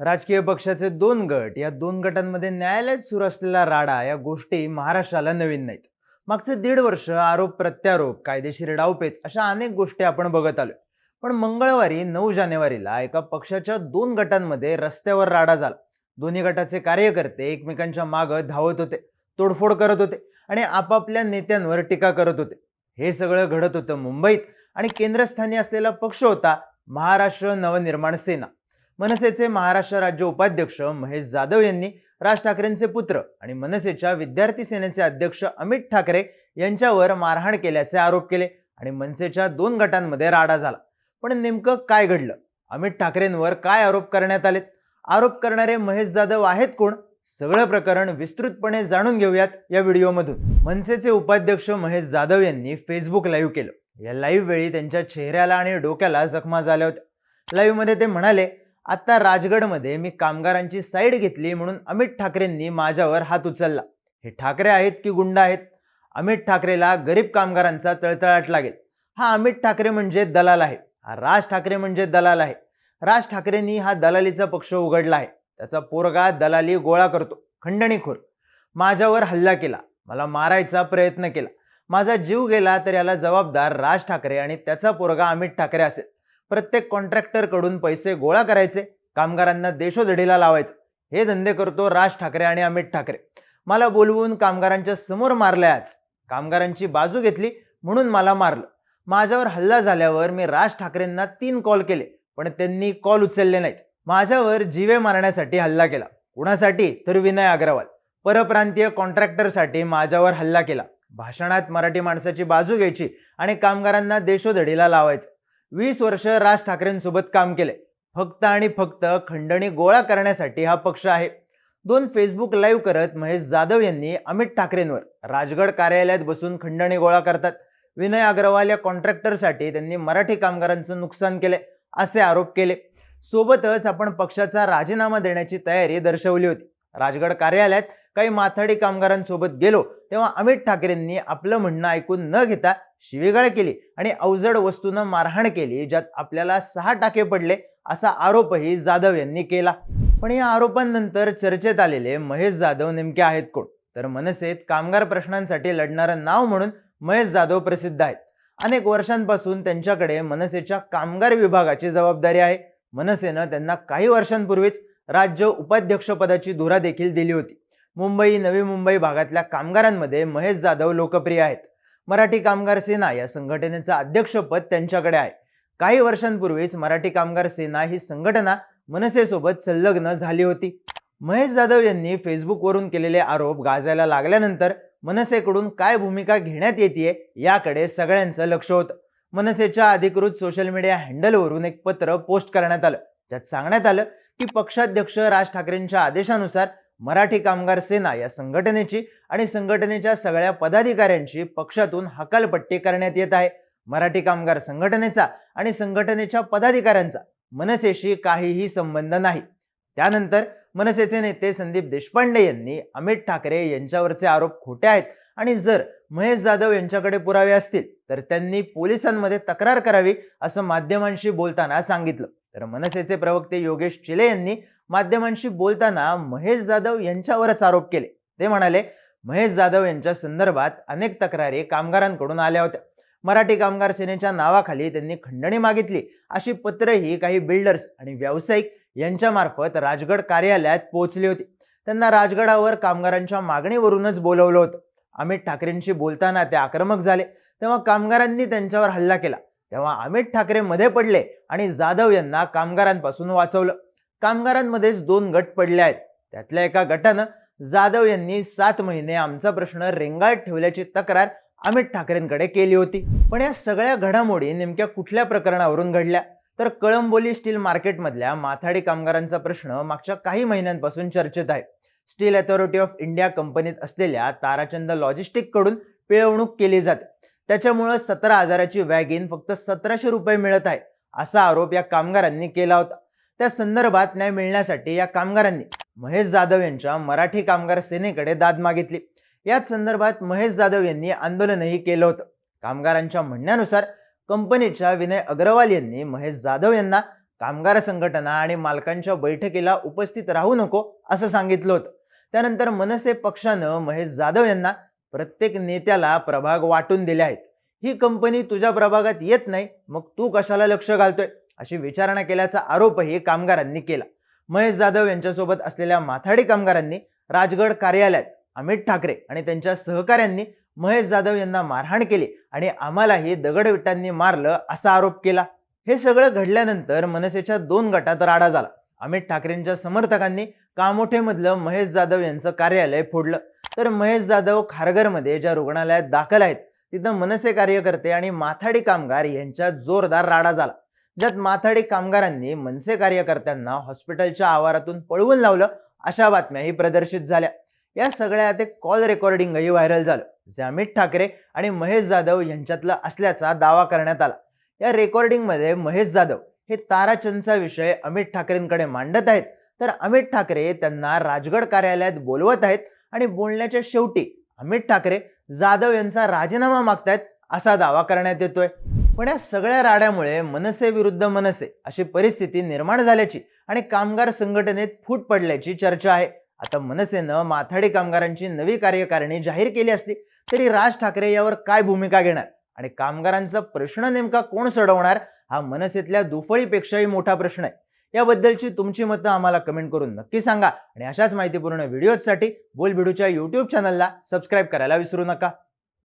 राजकीय पक्षाचे दोन गट या दोन गटांमध्ये न्यायालयात सुरू असलेला राडा या गोष्टी महाराष्ट्राला नवीन नाहीत. मागचे दीड वर्ष आरोप प्रत्यारोप कायदेशीर डावपेच अशा अनेक गोष्टी आपण बघत आलो पण मंगळवारी नऊ जानेवारीला एका पक्षाच्या दोन गटांमध्ये रस्त्यावर राडा झाला. दोन्ही गटाचे कार्यकर्ते एकमेकांच्या मागं धावत होते तोडफोड करत होते आणि आपापल्या नेत्यांवर टीका करत होते. हे सगळं घडत होतं मुंबईत आणि केंद्रस्थानी असलेला पक्ष होता महाराष्ट्र नवनिर्माण सेना. मनसेचे महाराष्ट्र राज्य उपाध्यक्ष महेश जाधव यांनी राज ठाकरेंचे पुत्र आणि मनसेच्या विद्यार्थी सेनेचे अध्यक्ष अमित ठाकरे यांच्यावर मारहाण केल्याचे आरोप केले आणि मनसेच्या दोन गटांमध्ये राडा झाला. पण नेमकं काय घडलं? अमित ठाकरेंवर काय आरोप करण्यात आलेत? आरोप करणारे महेश जाधव आहेत कोण? सगळं प्रकरण विस्तृतपणे जाणून घेऊयात या व्हिडिओमधून. मनसेचे उपाध्यक्ष महेश जाधव यांनी फेसबुक लाईव्ह केलं. या लाईव्ह वेळी त्यांच्या चेहऱ्याला आणि डोक्याला जखमा झाल्या होत्या. लाईव्हमध्ये ते म्हणाले आत्ता राजगडमध्ये मी कामगारांची साईड घेतली म्हणून अमित ठाकरेंनी माझ्यावर हात उचलला. हे ठाकरे आहेत की गुंड आहेत? अमित ठाकरेला गरीब कामगारांचा तळतळाट लागेल. हा अमित ठाकरे म्हणजे दलाल आहे. हा राज ठाकरे म्हणजे दलाल आहे. राज ठाकरेंनी हा दलालीचा पक्ष उघडला आहे. त्याचा पोरगा दलाली गोळा करतो. खंडणीखोर. माझ्यावर हल्ला केला. मला मारायचा प्रयत्न केला. माझा जीव गेला तर याला जबाबदार राज ठाकरे आणि त्याचा पोरगा अमित ठाकरे असेल. प्रत्येक कॉन्ट्रॅक्टरकडून पैसे गोळा करायचे कामगारांना देशोधडीला लावायचं. हे धंदे करतो राज ठाकरे आणि अमित ठाकरे. मला बोलवून कामगारांच्या समोर मारल्याच आज कामगारांची बाजू घेतली म्हणून मला मारलं. माझ्यावर हल्ला झाल्यावर मी राज ठाकरेंना तीन कॉल केले पण त्यांनी कॉल उचलले नाहीत. माझ्यावर जीवे मारण्यासाठी हल्ला केला. कुणासाठी? तर विनय अग्रवाल. परप्रांतीय कॉन्ट्रॅक्टरसाठी माझ्यावर हल्ला केला. भाषणात मराठी माणसाची बाजू घ्यायची आणि कामगारांना देशोधडीला लावायचं. वीस वर्ष राज ठाकरेंसोबत काम केले. फक्त आणि फक्त खंडणी गोळा करण्यासाठी हा पक्ष आहे. दोन फेसबुक लाईव्ह करत महेश जाधव यांनी अमित ठाकरेंवर राजगड कार्यालयात बसून खंडणी गोळा करतात. विनय अग्रवाल या कॉन्ट्रॅक्टरसाठी त्यांनी मराठी कामगारांचं नुकसान केले असे आरोप केले. सोबतच आपण पक्षाचा राजीनामा देण्याची तयारी दर्शवली होती. राजगड कार्यालयात काही माथाडी कामगारांसोबत गेलो तेव्हा अमित ठाकरेंनी आपलं म्हणणं ऐकून न घेता शिवीगाळ केली आणि अवजड वस्तूनं मारहाण केली ज्यात आपल्याला सहा टाके पडले असा आरोपही जाधव यांनी केला. पण या आरोपांनंतर चर्चेत आलेले महेश जाधव नेमके आहेत कोण? तर मनसेत कामगार प्रश्नांसाठी लढणारं नाव म्हणून महेश जाधव प्रसिद्ध आहेत. अनेक वर्षांपासून त्यांच्याकडे मनसेच्या कामगार विभागाची जबाबदारी आहे. मनसेनं त्यांना काही वर्षांपूर्वीच राज्य उपाध्यक्षपदाची धुरा देखील दिली होती. मुंबई नवी मुंबई भागातल्या कामगारांमध्ये महेश जाधव लोकप्रिय आहेत. मराठी कामगार सेना या संघटनेचं अध्यक्षपद त्यांच्याकडे आहे. काही वर्षांपूर्वीच मराठी कामगार सेना ही संघटना मनसेसोबत संलग्न झाली होती. महेश जाधव यांनी फेसबुकवरून केलेले आरोप गाजायला लागल्यानंतर मनसेकडून काय भूमिका घेण्यात येते याकडे सगळ्यांचं लक्ष होतं. मनसेच्या अधिकृत सोशल मीडिया हँडलवरून एक पत्र पोस्ट करण्यात आलं. त्यात सांगण्यात आलं की पक्षाध्यक्ष राज ठाकरेंच्या आदेशानुसार मराठी कामगार सेना या संघटनेची आणि संघटनेच्या सगळ्या पदाधिकाऱ्यांची पक्षातून हकालपट्टी करण्यात येत आहे. मराठी कामगार संघटनेचा आणि संघटनेच्या पदाधिकाऱ्यांचा मनसेशी काहीही संबंध नाही. त्यानंतर मनसेचे नेते संदीप देशपांडे यांनी अमित ठाकरे यांच्यावरचे आरोप खोटे आहेत आणि जर महेश जाधव यांच्याकडे पुरावे असतील तर त्यांनी पोलिसांमध्ये तक्रार करावी असं माध्यमांशी बोलताना सांगितलं. तर मनसेचे प्रवक्ते योगेश चिले यांनी माध्यमांशी बोलताना महेश जाधव यांच्यावरच आरोप केले. ते म्हणाले महेश जाधव यांच्या संदर्भात अनेक तक्रारी कामगारांकडून आल्या होत्या. मराठी कामगार सेनेच्या नावाखाली त्यांनी खंडणी मागितली. अशी पत्रही काही बिल्डर्स आणि व्यावसायिक यांच्यामार्फत राजगड कार्यालयात पोहोचली होती. त्यांना राजगडावर कामगारांच्या मागणीवरूनच बोलवलं होतं. अमित ठाकरेंशी बोलताना ते आक्रमक झाले. तेव्हा कामगारांनी त्यांच्यावर हल्ला केला. तेव्हा अमित ठाकरे मध्ये पडले आणि जाधव यांना कामगारांपासून वाचवलं. कामगारांमध्येच दोन गट पडले आहेत. त्यातल्या एका गटानं जाधव यांनी सात महिने आमचा प्रश्न रेंगाळत ठेवल्याची तक्रार अमित ठाकरेंकडे केली होती. पण या सगळ्या घडामोडी नेमक्या कुठल्या प्रकरणावरून घडल्या? तर कळंबोली स्टील मार्केटमधल्या माथाडी कामगारांचा प्रश्न मागच्या काही महिन्यांपासून चर्चेत आहे. स्टील अथॉरिटी ऑफ इंडिया कंपनीत असलेल्या ताराचंद लॉजिस्टिककडून पिळवणूक केली जाते. त्याच्यामुळं सतरा हजाराची वॅगिन फक्त सतराशे रुपये मिळत आहे असा आरोप या कामगारांनी केला होता. त्या संदर्भात न्याय मिळण्यासाठी या कामगारांनी महेश जाधव यांच्या मराठी कामगार सेनेकडे दाद मागितली. याच संदर्भात महेश जाधव यांनी आंदोलनही केलं होतं. कामगारांच्या म्हणण्यानुसार कंपनीच्या विनय अग्रवाल यांनी महेश जाधव यांना कामगार संघटना आणि मालकांच्या बैठकीला उपस्थित राहू नको असं सांगितलं होतं. त्यानंतर मनसे पक्षानं महेश जाधव यांना प्रत्येक नेत्याला प्रभाग वाटून दिले आहेत. ही कंपनी तुझ्या प्रभागात येत नाही मग तू कशाला लक्ष घालतोय? अशी विचारणा केल्याचा आरोपही कामगारांनी केला. महेश जाधव यांच्यासोबत असलेल्या माथाडी कामगारांनी राजगड कार्यालयात अमित ठाकरे आणि त्यांच्या सहकाऱ्यांनी महेश जाधव यांना मारहाण केली आणि आम्हालाही दगडविटांनी मारलं असा आरोप केला. हे सगळं घडल्यानंतर मनसेच्या दोन गटात राडा झाला. अमित ठाकरेंच्या समर्थकांनी कामोठेमधलं महेश जाधव यांचं कार्यालय फोडलं. तर महेश जाधव खारघरमध्ये ज्या रुग्णालयात दाखल आहेत तिथं मनसे कार्यकर्ते आणि माथाडी कामगार यांच्यात जोरदार राडा झाला. ज्यात माथाडी कामगारांनी मनसे कार्यकर्त्यांना हॉस्पिटलच्या आवारातून पळवून लावलं अशा बातम्याही प्रदर्शित झाल्या. या सगळ्यात एक कॉल रेकॉर्डिंगही व्हायरल झालं. जे अमित ठाकरे आणि महेश जाधव यांच्यातलं असल्याचा दावा करण्यात आला. या रेकॉर्डिंगमध्ये महेश जाधव हे ताराचंदचा विषय अमित ठाकरेंकडे मांडत आहेत. तर अमित ठाकरे त्यांना राजगड कार्यालयात बोलवत आहेत आणि बोलण्याच्या शेवटी अमित ठाकरे जाधव यांचा राजीनामा मागतायत असा दावा करण्यात येतोय. पण या सगळ्या राड्यामुळे मनसे विरुद्ध मनसे अशी परिस्थिती निर्माण झाल्याची आणि कामगार संघटनेत फूट पडल्याची चर्चा आहे. आता मनसेनं माथाडी कामगारांची नवी कार्यकारिणी जाहीर केली असली तरी राज ठाकरे यावर काय भूमिका घेणार आणि कामगारांचा प्रश्न नेमका कोण सोडवणार हा मनसेतल्या दुफळीपेक्षाही मोठा प्रश्न आहे. याबद्दलची तुमची मतं आम्हाला कमेंट करून नक्की सांगा आणि अशाच माहितीपूर्ण व्हिडिओजसाठी बोलबिडूच्या यूट्यूब चॅनलला सबस्क्राईब करायला विसरू नका.